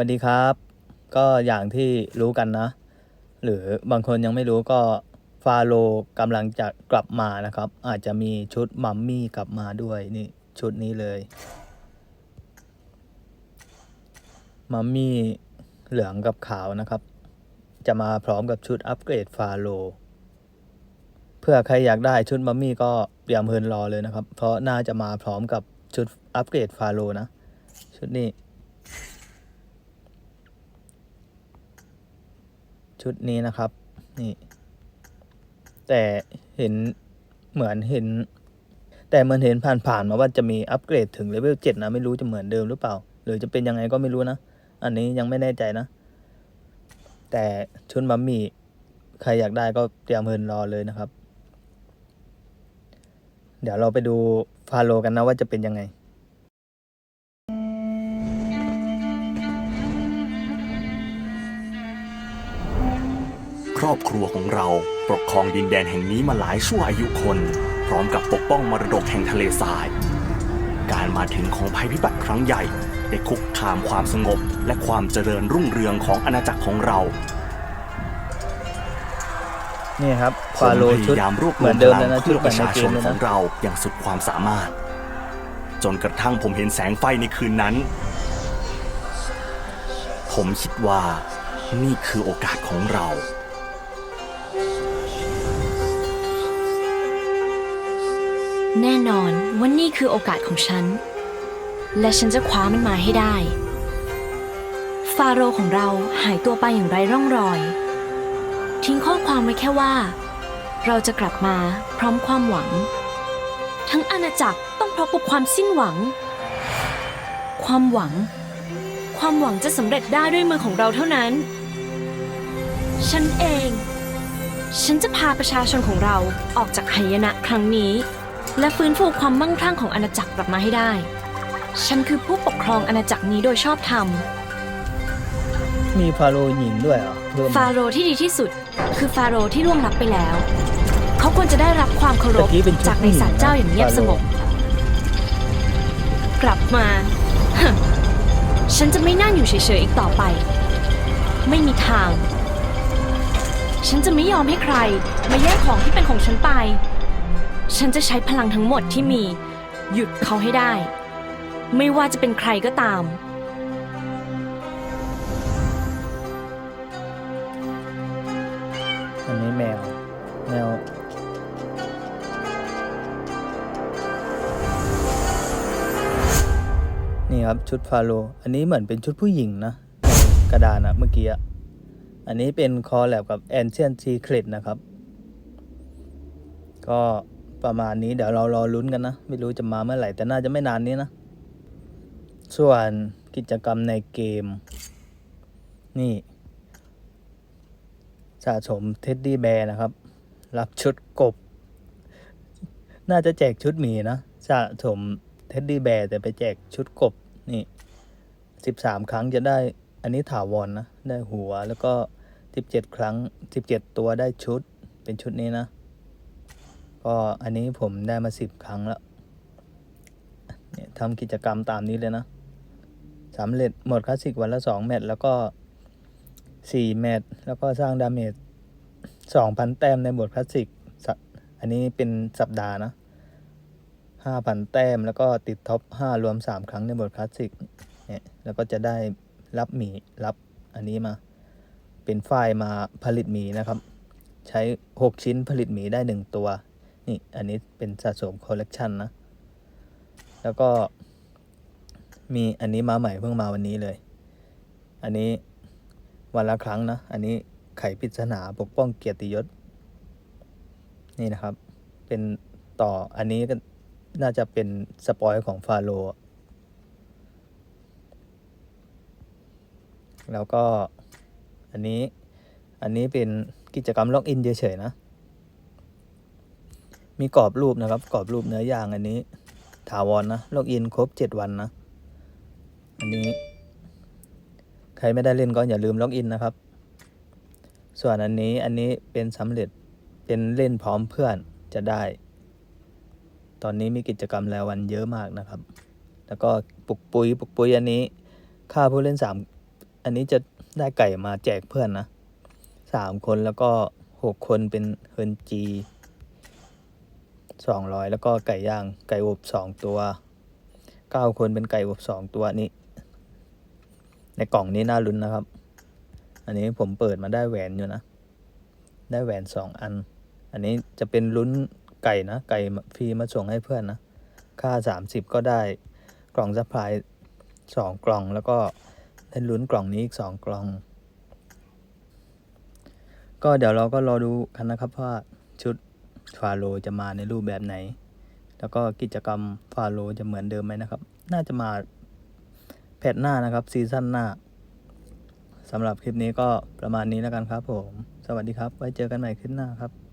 วัสดีครับ ก็อย่างที่รู้กันนะ หรือบางคนยังไม่รู้ก็ฟาโลกำลังจะกลับมานะครับ อาจจะมีชุดมัมมี่กลับมาด้วยนี่ชุดนี้เลยมัมมี่เหลืองกับขาวนะครับ จะมาพร้อมกับชุดอัปเกรดฟาโลเพื่อใครอยากได้ชุดมัมมี่ก็เตรียมเพลินรอเลยนะครับ เพราะน่าจะมาพร้อมกับชุดอัปเกรดฟาโลนะ ชุดนี้ ชุดนี้นะครับ นี่ แต่เห็นเหมือนเห็น แต่เหมือนเห็นผ่านๆมาว่าจะมีอัปเกรดถึงเลเวลเจ็ดนะไม่รู้จะเหมือนเดิมหรือเปล่า หรือจะเป็นยังไงก็ไม่รู้นะ อันนี้ยังไม่แน่ใจนะ แต่ชุดมัมมี่ใครอยากได้ก็เตรียมเพลินรอเลยนะครับ เดี๋ยวเราไปดูฟาโลกันนะว่าจะเป็นยังไง อบครัวของเราปกครองดินแดนแห่งนี้มาหลายชั่วอายุคน พร้อมกับปกป้องมรดกแห่งทะเลทราย การมาถึงของภัยพิบัติครั้งใหญ่ได้คุกคามความสงบและความเจริญรุ่งเรืองของอาณาจักรของเรานี่ครับผมฟาโลพชุดยายามรวบรเหมืวอมนพเดิมลัเลยงนะชุเพื่ดอเหปมือนระในชาเกชมนเลยของนะเราอย่างสุดความสามารถ จนกระทั่งผมเห็นแสงไฟในคืนนั้น ผมคิดว่านี่คือโอกาสของเรา แน่นอนว่านี่คือโอกาสของฉัน และฉันจะคว้ามันมาให้ได้ ฟาโรห์ของเราหายตัวไปอย่างไร้ร่องรอย ทิ้งข้อความไว้แค่ว่า เราจะกลับมาพร้อมความหวัง ทั้งอาณาจักรต้องพบกับความสิ้นหวัง ความหวัง ความหวังจะสำเร็จได้ด้วยมือของเราเท่านั้น ฉันเอง ฉันจะพาประชาชนของเราออกจากหายนะครั้งนี้ และฟื้นฟูความมั่งคั่งของอาณาจักรกลับมาให้ได้ ฉันคือผู้ปกครองอาณาจักรนี้โดยชอบธรรม มีฟาโลหญิงด้วยเหรอเพิ่มฟาโรห์ที่ดีที่สุด คือฟาโรห์ที่ล่วงลับไปแล้ว เขาควรจะได้รับความเคารพตะกี้เป็นชุดจากในศาลเจ้าอย่างเงียบสงบ กลับมาฮะฉันจะไม่นั่งอยู่เฉยๆอีกต่อไป ไม่มีทาง ฉันจะไม่ยอมให้ใคร มาแย่งของที่เป็นของฉันไป ฉันจะใช้พลังทั้งหมดที่มี หยุดเขาให้ได้ ไม่ว่าจะเป็นใครก็ตาม อันนี้แมว แมว นี่ครับชุดฟาโลอันนี้เหมือนเป็นชุดผู้หญิงนะกระดานนะเมื่อกี้อะอันนี้เป็นคอแลบกับ Ancient Secret นะครับ ก็ ประมาณนี้เดี๋ยวเรารอลุ้นกันนะ ไม่รู้จะมาเมื่อไหร่ แต่น่าจะไม่นานนี้นะ ส่วนกิจกรรมในเกม นี่สะสมเท็ดดี้แบร์นะครับ รับชุดกบ น่าจะแจกชุดหมีนะสะสมเท็ดดี้แบร์แต่ไปแจกชุดกบนี่สิบสามครั้งจะได้ อันนี้ถาวรนนะ ได้หัวแล้วก็สิบเจ็ดครั้งสิบเจ็ดตัวได้ชุดเป็นชุดนี้นะ ก็อันนี้ผมได้มาสิบครั้งแล้วเนี่ยทำกิจกรรมตามนี้เลยนะสำเร็จหมดคลาสสิกวันละสองแมตช์แล้วก็สี่แมตช์แล้วก็สร้างดาเมจสองพันแต้มในบทคลาสสิก อันนี้เป็นสัปดาห์นะห้าพันแต้มแล้วก็ติดท็อปห้ารวมสามครั้งในบทคลาสสิกเนี่ยแล้วก็จะได้รับหมีรับอันนี้มา เป็นไฟล์มาผลิตหมีนะครับ ใช้หกชิ้นผลิตหมีได้หนึ่งตัว นี่อันนี้เป็นสะสมคอลเลกชันนะ แล้วก็มีอันนี้มาใหม่เพิ่งมาวันนี้เลย อันนี้วันละครั้งนะ อันนี้ไขปริศนาปกป้องเกียรติยศ นี่นะครับ เป็นต่ออันนี้ก็น่าจะเป็นสปอยของฟาโรแล้วก็อันนี้อันนี้เป็นกิจกรรมล็อกอินเฉยๆนะ มีกรอบรูปนะครับ กรอบรูปเนื้อย่างอันนี้ ถาวรนนะล็อกอินครบเจ็ดวันนะ อันนี้ ใครไม่ได้เล่นก็อย่าลืมล็อกอินนะครับ ส่วนอันนี้อันนี้เป็นสำเร็จเป็นเล่นพร้อมเพื่อนจะได้ ตอนนี้มีกิจกรรมรายวันเยอะมากนะครับ แล้วก็ปลุกปุยปลุกปุยอันนี้ ค่าผู้เล่นสามอันนี้จะได้ไก่มาแจกเพื่อนนะสามคนแล้วก็หกคนเป็นเฮินจี สองร้อยแล้วก็ไก่ย่างไก่อบสองตัวเก้าคนเป็นไก่อบสองตัวนี้ ในกล่องนี้น่าลุ้นนะครับ อันนี้ผมเปิดมาได้แหวนอยู่นะ ได้แหวนสองอัน อันนี้จะเป็นลุ้นไก่นะ ไก่ฟรีมาส่งให้เพื่อนนะ ค่าสามสิบก็ได้กล่องซัพพลายสองกล่องแล้วก็ได้ลุ้นกล่องนี้อีกสองกล่องก็เดี๋ยวเราก็รอดูกันนะครับว่าชุด ฟาโลจะมาในรูปแบบไหน แล้วก็กิจกรรมฟาโลจะเหมือนเดิมไหมนะครับ น่าจะมาแพทหน้านะครับซีซั่นหน้าสำหรับคลิปนี้ก็ประมาณนี้แล้วกันครับผม สวัสดีครับ ไว้เจอกันใหม่คลิปหน้าครับ